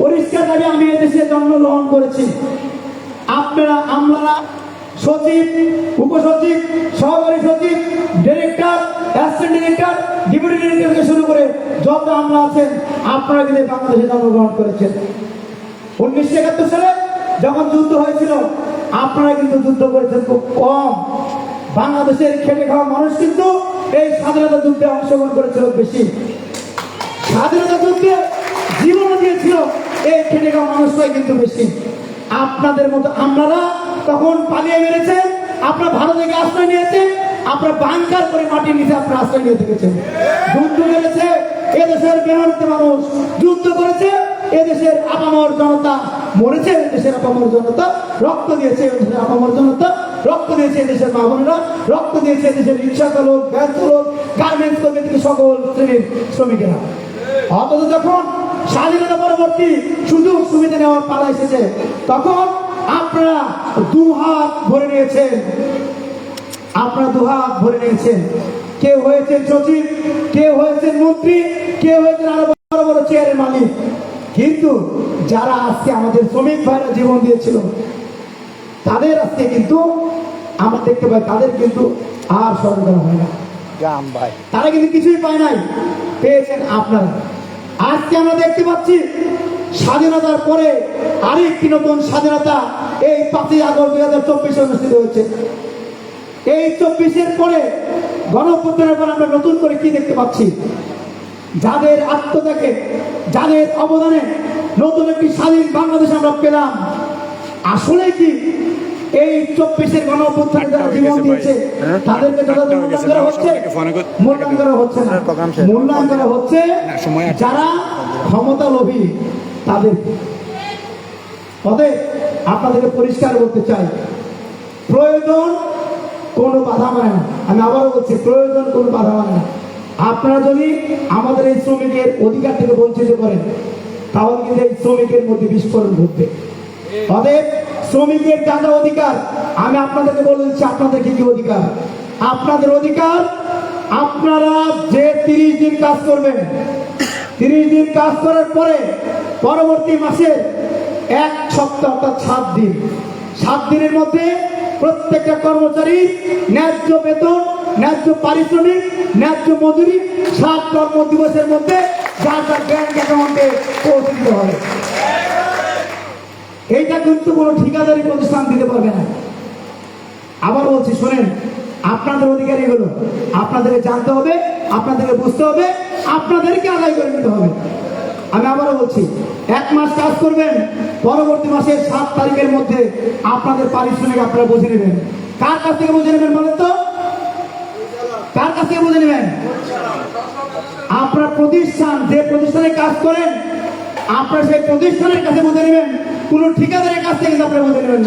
পরিষ্কার দাবি আমি এদেশে জন্মগ্রহণ করেছি। আপনারা, আমরা সচিব, উপসচিব, সহকারী সচিব, ডিরেক্টর, অ্যাসিস্ট্যান্ট ডিরেক্টর, ডেপুটি থেকে শুরু করে যত আমরা আছেন, আপনারা কিন্তু বাংলাদেশে জন্মগ্রহণ করেছেন। উনিশশো একাত্তর সালে যখন যুদ্ধ হয়েছিল, আপনারা কিন্তু যুদ্ধ করেছেন খুব কম। বাংলাদেশের খেটে খাওয়া মানুষ কিন্তু এই স্বাধীনতা যুদ্ধে অংশগ্রহণ করেছিল বেশি। স্বাধীনতা যুদ্ধে জীবন দিয়েছিল এই খেটে মানুষটাই কিন্তু বেশি আপনাদের মতো আপনারা তখন পালিয়ে মেরেছেন আপনারা ভারত থেকে আশ্রয় নিয়েছেন আপনারা বাংকার করে মাটির নিচে আপনারা আশ্রয় নিয়ে থেকেছেন। যুদ্ধ করেছে এদেশের মেহনতি মানুষ, যুদ্ধ করেছে এদেশের আপামর জনতা, মরেছে এদেশের আপামর জনতা, রক্ত দিয়েছে এদেশের আপামর জনতা, রক্ত দিয়েছে এদেশের মা বোনেরা, রক্ত দিয়েছে এদেশের রিক্সা চালক ভ্যান চালক গার্মেন্টস কর্মী থেকে সকল শ্রেণির শ্রমিকেরা। অথচ যখন স্বাধীনতা পরবর্তী সুযোগ সুবিধা নেওয়ার পালা এসেছে। তখন আপনারা দু হাত ভরে নিয়েছেন। আপনারা দু হাত ভরে নিয়েছেন। কে হয়েছে সচিব কে হয়েছে মন্ত্রী কে হয়েছে আরও বড় বড় চেয়ারের মালিক। কিন্তু যারা আজকে আমাদের শ্রমিক ভাইরা জীবন দিয়েছিল তাদের আজকে কিন্তু আমরা দেখতে পাই তাদের কিন্তু আর স্মরণ করা হয় না। ভাই। তারা কিন্তু কিছুই পায় নাই। পেয়েছেন আপনারা। আজকে আমরা দেখতে পাচ্ছি স্বাধীনতার পরে আরেকটি নতুন স্বাধীনতা এই পাঁচই আগস্ট দুই হাজার চব্বিশে অনুষ্ঠিত হয়েছে। এই চব্বিশের পরে গণঅভ্যুত্থানের পর আমরা নতুন করে কি দেখতে পাচ্ছি? যাদের আত্মত্যাগে, যাদের অবদানে নতুন একটি স্বাধীন বাংলাদেশ আমরা পেলাম। আসলে কি? এই চব্বিশের গণ অভ্যুত্থানে যারা জীবন দিয়েছে হ্যাঁ? তাদেরকে যথাযথ মূল্যায়ন করা হচ্ছে মূল্যায়ন করা হচ্ছে না। মূল্যায়ন করা হচ্ছে। যারা ক্ষমতা লোভী তাদের। অতএব আপনাদেরকে পরিষ্কার বলতে চাই প্রয়োজন কোনো বাধা মানে না। আমি আবারও বলছি প্রয়োজন কোনো বাধা মানে না। আপনারা যদি আমাদের এই শ্রমিকের অধিকার থেকে বঞ্চিত করেন তাহলে কিন্তু এই শ্রমিকের মধ্যে বিস্ফোরণ ঘটবে। অতএব শ্রমিকের যা অধিকার। আমি আপনাদেরকে বলে দিচ্ছি আপনাদের কি কি অধিকার? আপনাদের অধিকার, আপনারা যে তিরিশ দিন কাজ করবেন, তিরিশ দিন কাজ করার পরে পরবর্তী মাসে এক সপ্তাহ অর্থাৎ সাত দিন। সাত দিনের মধ্যে প্রত্যেকটা কর্মচারী ন্যায্য বেতন, ন্যায্য পারিশ্রমিক, ন্যায্য মজুরি সাত কর্ম দিবসের মধ্যে যার যার ব্যাংক অ্যাকাউন্টে পৌঁছে দিতে এইটা কিন্তু কোনো ঠিকাদারি প্রতিষ্ঠান দিতে পারবে না। আবার বলছি, শোনেন, আপনাদের অধিকার এগুলো আপনাদেরকে জানতে হবে, আপনাদেরকে বুঝতে হবে, আপনাদেরকে আদায় করে নিতে হবে। আমি আবারও বলছি, এক মাস কাজ করবেন, পরবর্তী মাসের সাত তারিখের মধ্যে আপনাদের পারিশ্রমিক আপনারা বুঝে নেবেন। কার কাছ থেকে বুঝে নেবেন বলেন তো? কার কাছ থেকে বুঝে নেবেন? আপনার প্রতিষ্ঠান, যে প্রতিষ্ঠানে কাজ করেন, আপনার সেই প্রতিষ্ঠানের কাছে বুঝে নেবেন। কোন ঠিকাদারের কাছ থেকে আপনারা বুঝে নেবেন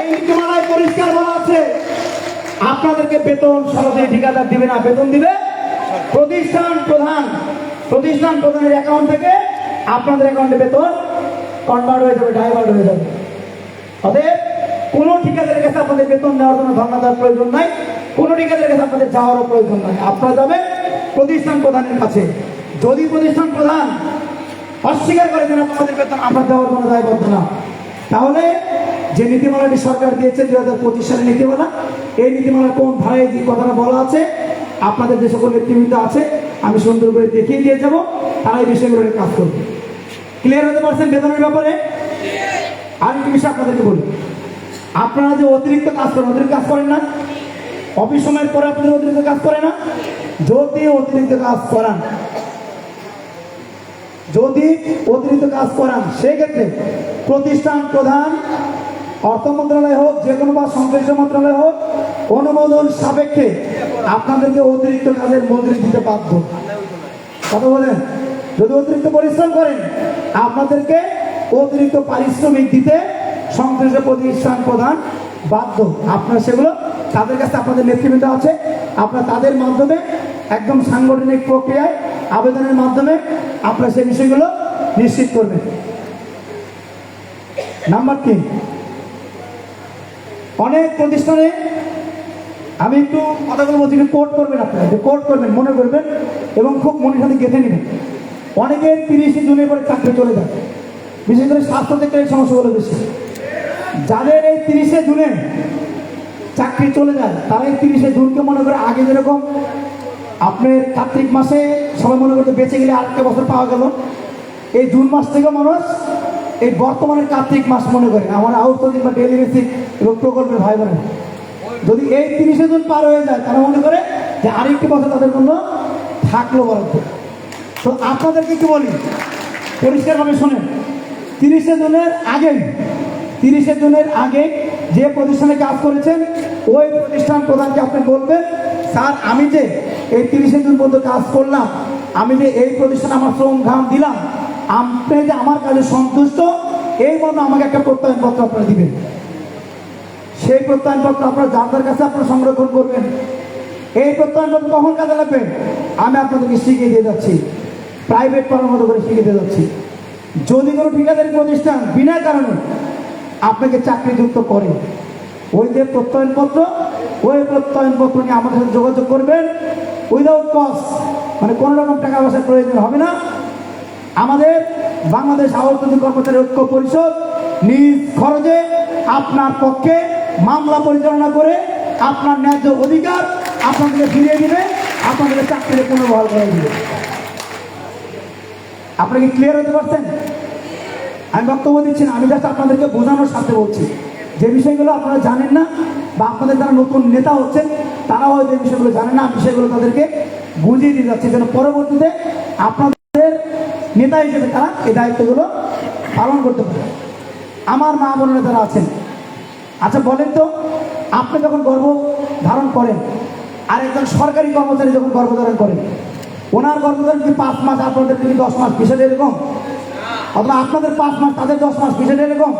এই নীতিমালায় পরিষ্কার বলা আছে আপনাদেরকে বেতন সরাসরি ঠিকাদার দিবে না বেতন দিবে প্রতিষ্ঠান প্রধান প্রতিষ্ঠান প্রধানের অ্যাকাউন্ট থেকে আপনাদের অ্যাকাউন্টে বেতন কনভার্ট হয়ে যাবে ডাইভার্ট হয়ে যাবে। অতএব কোনো ঠিকাদারের কাছে আপনাদের বেতন নেওয়ার জন্য ধর্ণা দেওয়ার প্রয়োজন নাই কোনো ঠিকাদারের কাছে আপনাদের যাওয়ারও প্রয়োজন নাই। আপনারা যাবেন প্রতিষ্ঠান প্রধানের কাছে। যদি প্রতিষ্ঠান প্রধান অস্বীকার করে দেন আপনাদের বেতন আমরা দেওয়ার কোনো দায়বদ্ধ না। তাহলে যে নীতিমালাটি সরকার দিয়েছে দুই হাজার পঁচিশ সালের নীতিমালা, এই নীতিমালা কোন ধারায় যে কথাটা বলা আছে? আপনাদের যে সকল নেতৃবৃন্দ আছে, আমি সুন্দর করে দেখিয়ে দিয়ে যাব, তারা এই বিষয়গুলো কাজ করবে। ক্লিয়ার হতে পারছেন বেতনের ব্যাপারে? আর একটি বিষয় আপনাদেরকে বলি। আপনারা যে অতিরিক্ত কাজ করেন, অতিরিক্ত কাজ করেন না। অফিস সময়ের পরে আপনাদের অতিরিক্ত কাজ করে না। যদি অতিরিক্ত কাজ করান। যদি অতিরিক্ত কাজ করান, সেক্ষেত্রে প্রতিষ্ঠান প্রধান, অর্থ মন্ত্রণালয় হোক, যে কোনো বা সংশ্লিষ্ট মন্ত্রণালয় হোক, অনুমোদন সাপেক্ষে আপনাদেরকে অতিরিক্ত কাজের মজুরি দিতে বাধ্য। কথা বলেন? যদি অতিরিক্ত পরিশ্রম করেন, আপনাদেরকে অতিরিক্ত পারিশ্রমিক দিতে সংশ্লিষ্ট প্রতিষ্ঠান প্রধান বাধ্য। আপনারা সেগুলো তাদের কাছে আপনাদের নেতৃবৃন্দ আছে, আপনারা তাদের মাধ্যমে একদম সাংগঠনিক প্রক্রিয়ায় আবেদনের মাধ্যমে আপনারা সেই বিষয়গুলো নিশ্চিত করবেন। নাম্বার তিন, অনেক প্রতিষ্ঠানে আমি একটু কথাগুলো বলছি একটু কোট করবেন আপনারা, যে কোট করবেন, মনে করবেন এবং খুব মনে সাথে গেঁথে নেবেন। অনেকের তিরিশে জুনের পরে চাকরি চলে যায়, বিশেষ করে স্বাস্থ্য থেকে এই সমস্যাগুলো বেশি। যাদের এই তিরিশে জুনে চাকরি চলে যায়, তারা এই তিরিশে জুনকে মনে করে আগে যেরকম আপনার কার্তিক মাসে সবাই মনে করতে বেঁচে গেলে আরেকটা বছর পাওয়া গেল। এই জুন মাস থেকে মানুষ এই বর্তমানের কার্তিক মাস মনে করে আমার আউটসোর্সিং বা ডেলি বেসিক এবং প্রকল্পের ভাই বোনেরা। যদি এই তিরিশে জুন পার হয়ে যায়, তারা মনে করে যে আরেকটি বছর তাদের জন্য থাকল বরাদ্দ। তো আপনাদেরকে কি বলি, পরিষ্কারভাবে শোনেন। তিরিশে জুনের আগে, তিরিশে জুনের আগে যে প্রতিষ্ঠানে কাজ করেছেন, ওই প্রতিষ্ঠান প্রধানকে আপনি বলবেন, স্যার, আমি যে এই তিরিশে জুন পর্যন্ত কাজ করলাম আমি যে এই প্রতিষ্ঠানে আমার শ্রম ঘাম দিলাম আপনি যে আমার কাজে সন্তুষ্ট, এই মতো আমাকে একটা প্রত্যয়নপত্র আপনারা দিবেন। সেই প্রত্যয়নপত্র আপনারা যার কাছে আপনারা সংরক্ষণ করবেন। এই প্রত্যয়নপত্র কখন কাজে লাগবে? আমি আপনাদেরকে শিখিয়ে দিয়ে যাচ্ছি। প্রাইভেট করার মতো করে শিখিয়ে দিয়ে যাচ্ছি। যদি কোনো ঠিকাদারি প্রতিষ্ঠান বিনা কারণে আপনাকে চাকরিযুক্ত করে, ওই যে প্রত্যয়নপত্র, ওই প্রত্যয়নপত্র নিয়ে আমাদের সাথে যোগাযোগ করবেন। উইদাউট কস্ট মানে কোনো রকম টাকা পয়সার প্রয়োজন হবে না। আমাদের বাংলাদেশ আওয়ামী কর্মচারী ঐক্য পরিষদ নিজ খরচে আপনার পক্ষে মামলা পরিচালনা করে আপনার ন্যায্য অধিকার আপনাদেরকে ফিরিয়ে দিবে, আপনাদের চাকরিতে পুনর্বহাল করে দিবে। আপনারা কি ক্লিয়ার হতে পারছেন? আমি বক্তব্য দিচ্ছি না, আমি জাস্ট আপনাদেরকে বোঝানোর সাথে বলছি। যে বিষয়গুলো আপনারা জানেন না বা আপনাদের যারা নতুন নেতা হচ্ছেন, তারাও যে বিষয়গুলো জানেন না বিষয়গুলো তাদেরকে বুঝিয়ে দিয়ে যাচ্ছে যেন পরবর্তীতে আপনাদের নেতা হিসেবে তারা এই দায়িত্বগুলো পালন করতে পারে। আমার মা বোনেরা যারা আছেন। আচ্ছা বলেন তো, আপনি যখন গর্ভ ধারণ করেন, আর একজন সরকারি কর্মচারী যখন গর্ভধারণ করেন, ওনার গর্ভধারণ কি পাঁচ মাস আপনাদের কি দশ মাস বিষয়টা এরকম? অথবা আপনাদের পাঁচ মাস, তাদের দশ মাস বিষয়টা এরকম?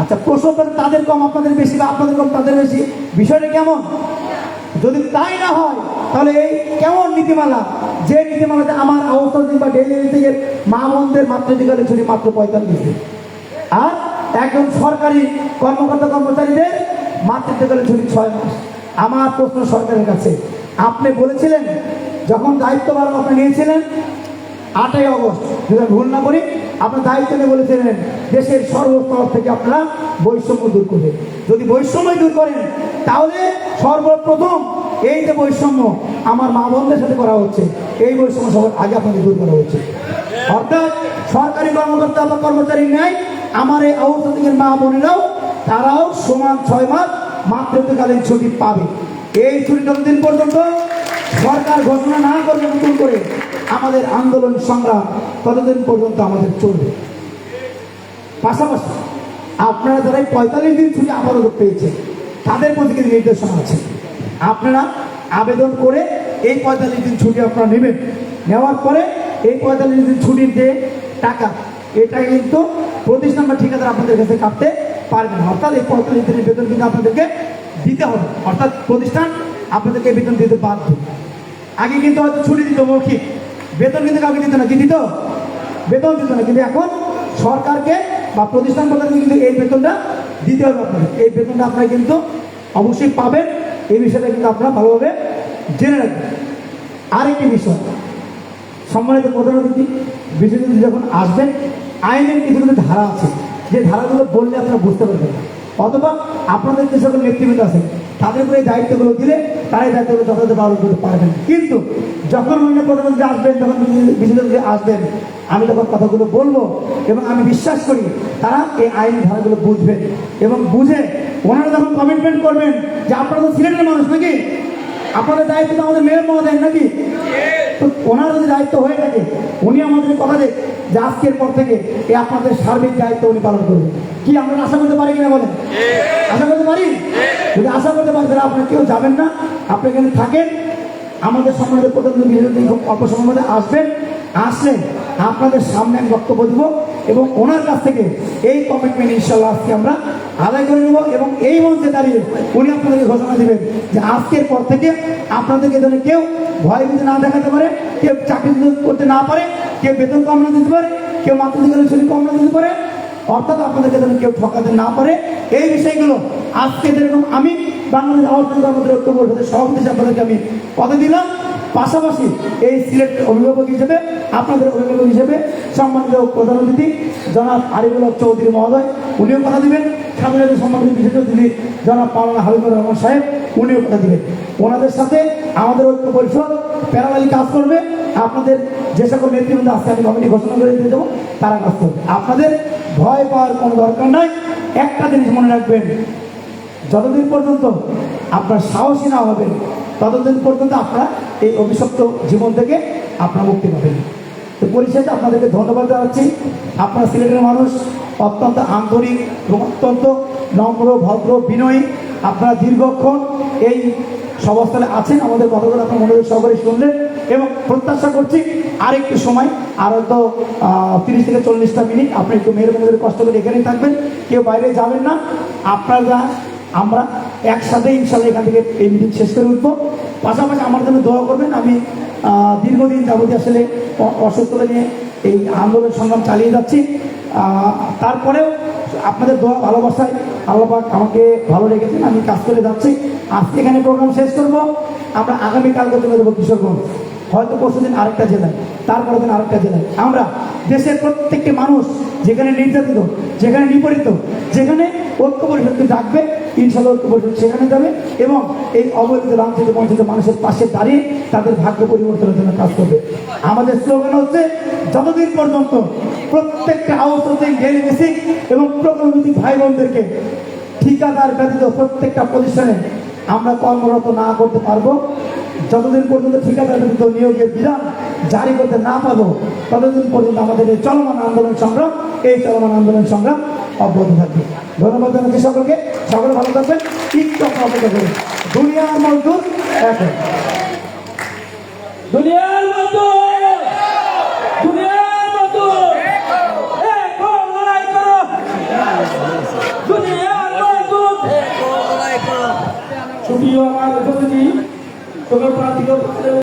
আচ্ছা প্রসব করে তাদের কম, আপনাদের বেশি বা আপনাদের কম, তাদের বেশি? বিষয়টা কেমন? যদি তাই না হয় তাহলে এই কেমন নীতিমালা? যে নীতিমালাতে আমার আওতাধীন বা ডেলি থেকে মা বোনদের মাতৃত্বকালীন ছুটি মাত্র পঁয়তাল্লিশ দিন। আর একজন সরকারি কর্মকর্তা কর্মচারীদের মাতৃত্বকালীন ছুটি ছয় মাস। আমার প্রশ্ন সরকারের কাছে, আপনি বলেছিলেন, যখন দায়িত্ব দায়িত্বভার আপনি নিয়েছিলেন, আটই অগস্ট যদি ভুল না করি, আপনার দায়িত্ব নিয়ে বলেছিলেন, দেশের সর্বস্তর থেকে আপনারা বৈষম্য দূর করবেন যদি বৈষম্য দূর করেন, তাহলে সর্বপ্রথম এই যে বৈষম্য আমার মা বোনদের সাথে করা হচ্ছে, এই বৈষম্য সবার আগে আপনাকে দূর করা হচ্ছে। অর্থাৎ সরকারি কর্মকর্তা বা কর্মচারী নেয় আমার এই আউটসোর্সিংয়ের মা বোনেরাও, তারাও সমান ছয় মাস মাতৃত্বকালীন ছুটি পাবে। এই ছুটি যতদিন পর্যন্ত সরকার ঘোষণা না করবে নতুন করে আমাদের আন্দোলন সংগ্রাম, ততদিন পর্যন্ত আমাদের চলবে। পাশাপাশি আপনারা যারা পঁয়তাল্লিশ দিন ছুটি আপাতত পেয়েছে তাদের প্রতি নির্দেশনা আছে। আপনারা আবেদন করে এই পঁয়তাল্লিশ দিন ছুটি আপনারা নেবেন। নেওয়ার পরে এই পঁয়তাল্লিশ দিন ছুটির যে টাকা, এটা কিন্তু প্রতিষ্ঠান বা ঠিকাদার আপনাদের কাছে কাটতে পারবে না। অর্থাৎ এই পঁয়তাল্লিশ দিনের বেতন কিন্তু আপনাদেরকে দিতে হবে। অর্থাৎ প্রতিষ্ঠান আপনাদেরকে বেতন দিতে বাধ্য। আগে কিন্তু হয়তো ছুটি দিত মৌখিক। বেতন কিন্তু কাউকে দিত না। কি দিত? বেতন দিত না। কিন্তু এখন সরকারকে বা প্রতিষ্ঠান প্রধানকে কিন্তু এই বেতনটা দিতে হবে আপনাদের এই বেতনটা আপনারা কিন্তু অবশ্যই পাবেন। এই বিষয়টা কিন্তু আপনারা ভালোভাবে জেনে রাখবেন। আরেকটি বিষয়, সম্মানিত প্রধান অতিথি বিশেষ যখন আসবেন, আইনের কিছু কিছু ধারা আছে। যে ধারাগুলো বললে আপনারা বুঝতে পারবেন অথবা আপনাদের যে সকল নেতৃবৃন্দ আছে তাদের উপরে দায়িত্বগুলো দিলে তারাই দায়িত্বগুলো যথাযথ পালন করতে পারবেন। কিন্তু যখন অন্য প্রধানমন্ত্রী আসবেন, যখন বিশেষজ্ঞ আসবেন, আমি তখন কথাগুলো বলব এবং আমি বিশ্বাস করি তারা এই আইন ধারাগুলো বুঝবেন এবং বুঝে ওনারা যখন কমিটমেন্ট করবেন যে আপনারা তো সিলেটের মানুষ নাকি? আপনাদের দায়িত্ব তো আমাদের মেয়র মহোদয়, নাকি? তো ওনার যদি দায়িত্ব হয়ে থাকে উনি আমাদের কথা দেখ যে আজকের পর থেকে এই আপনাদের সার্বিক দায়িত্ব উনি পালন করবেন। কি আমরা আশা করতে পারি কিনা বলেন? আশা করতে পারি? যদি আশা করতে পারি তাহলে আপনার কেউ যাবেন না। আপনি এখানে থাকেন, আমাদের সম্মানিত প্রধানমন্ত্রী বিরোধী খুব অল্প সময়ের মধ্যে আসবেন। আসলে আপনাদের সামনে আমি বক্তব্য দেবো এবং ওনার কাছ থেকে এই কমিটমেন্ট ইনশাল্লাহ আজকে আমরা আদায় করে নেব এবং এই মঞ্চে দাঁড়িয়ে উনি আপনাদেরকে ঘোষণা দেবেন যে আজকের পর থেকে আপনাদেরকে যেন কেউ ভয় ভীতি না দেখাতে পারে, কেউ চাকরি করতে না পারে, কেউ বেতন কম না দিতে পারে, কেউ মাতৃত্বকালীন ছুটি কম না দিতে পারে, অর্থাৎ আপনাদেরকে যেন কেউ ঠকাতে না পারে। এই বিষয়গুলো আজকে যেরকম আমি বাংলাদেশ আওয়াজ সভাপতি আপনাদেরকে আমি কথা দিলাম। পাশাপাশি এই সিলেট অভিভাবক হিসেবে, আপনাদের অভিভাবক হিসেবে সম্মানিত প্রধান অতিথি, জনাব আরিফুল চৌধুরী মহোদয়, উনিও কথা দিবেন। স্বাধীনতা সম্মানিত বিশেষ অতিথি, জনাব পাওনা হাবিবুর রহমান সাহেব, উনিও কথা দিবেন। ওনাদের সাথে আমাদের ঐক্য পরিষদ প্যারালালি কাজ করবে। আপনাদের যে সকল নেতৃবৃন্দ আজকে আমি কমিটি ঘোষণা করে দিয়ে দেবো, তারা কাজ করবে। আপনাদের ভয় পাওয়ার কোনো দরকার নাই। একটা জিনিস মনে রাখবেন, যতদিন পর্যন্ত আপনার সাহসী না হবেন ততদিন পর্যন্ত আপনারা এই অভিশপ্ত জীবন থেকে আপনারা মুক্তি পাবেন। তো পরিশেষে আপনাদেরকে ধন্যবাদ জানাচ্ছি। আপনারা সিলেটের মানুষ, অত্যন্ত আন্তরিক এবং অত্যন্ত নম্র, ভদ্র, বিনয়ী। আপনারা দীর্ঘক্ষণ এই সবস্থলে আছেন। আমাদের কথাগুলো আপনার মনোযোগ সহকারে শুনলেন এবং প্রত্যাশা করছি আরেকটু সময়, আর হয়তো তিরিশ থেকে চল্লিশটা মিনিট। আপনি একটু মেহরবানি করে কষ্ট করে এখানেই থাকবেন। কেউ বাইরে যাবেন না। আপনারা, আমরা একসাথে ইনশাল্লাহ এখান থেকে এই মিটিং শেষ করে উঠবো। পাশাপাশি আমার জন্য দোয়া করবেন, আমি দীর্ঘদিন যাবতীয় আসলে অসুস্থতা নিয়ে এই আন্দোলন সংগ্রাম চালিয়ে যাচ্ছি। তারপরেও আপনাদের দোয়া ভালোবাসায় আল্লাপাক আমাকে ভালো রেখেছেন, আমি কাজ করে যাচ্ছি। আজকে এখানে প্রোগ্রাম শেষ করব। আমরা আগামীকালকে চলে যাব কিশোরগঞ্জ। হয়তো পরশু দিন আরেকটা জেলায়, তারপরের দিন আরেকটা জেলায়। আমরা দেশের প্রত্যেকটি মানুষ যেখানে নির্যাতিত, যেখানে নিপীড়িত যেখানে ঐক্য পরিষদকে ডাকবে ইনশাল্লাহ ঐক্য সেখানে যাবে এবং এই অবহেলিত লাঞ্ছিত বঞ্চিত মানুষের পাশে দাঁড়িয়ে তাদের ভাগ্য পরিবর্তনের জন্য কাজ করবে। আমাদের স্লোগান হচ্ছে, যতদিন পর্যন্ত প্রত্যেকটা আউটসোর্সিং ডেলি বেসিক এবং প্রকল্পভিত্তিক ভাই বোনদেরকে ঠিকাদার ব্যতীত প্রত্যেকটা প্রতিষ্ঠানে আমরা কর্মরত না করতে পারব, যতদিন পর্যন্ত ঠিকাদার ব্যতীত নিয়োগের বিধান জারি করতে না পারব, ততদিন পর্যন্ত আমাদের এই চলমান আন্দোলন সংগ্রাম, এই চলমান আন্দোলন সংগ্রাম অব্যাহত থাকবে। ধন্যবাদ জানাচ্ছি সকলকে। সকলে ভালো থাকবেন। একটু আপনারা অপেক্ষা করুন দুনিয়ার মজদুর এখন দুনিয়ার মজদুর। দুনিয়ার মজদুর। এক হও, লড়াই করো। দুনিয়ার মজদুর। আমার উপস্থিতি প্রার্থীকে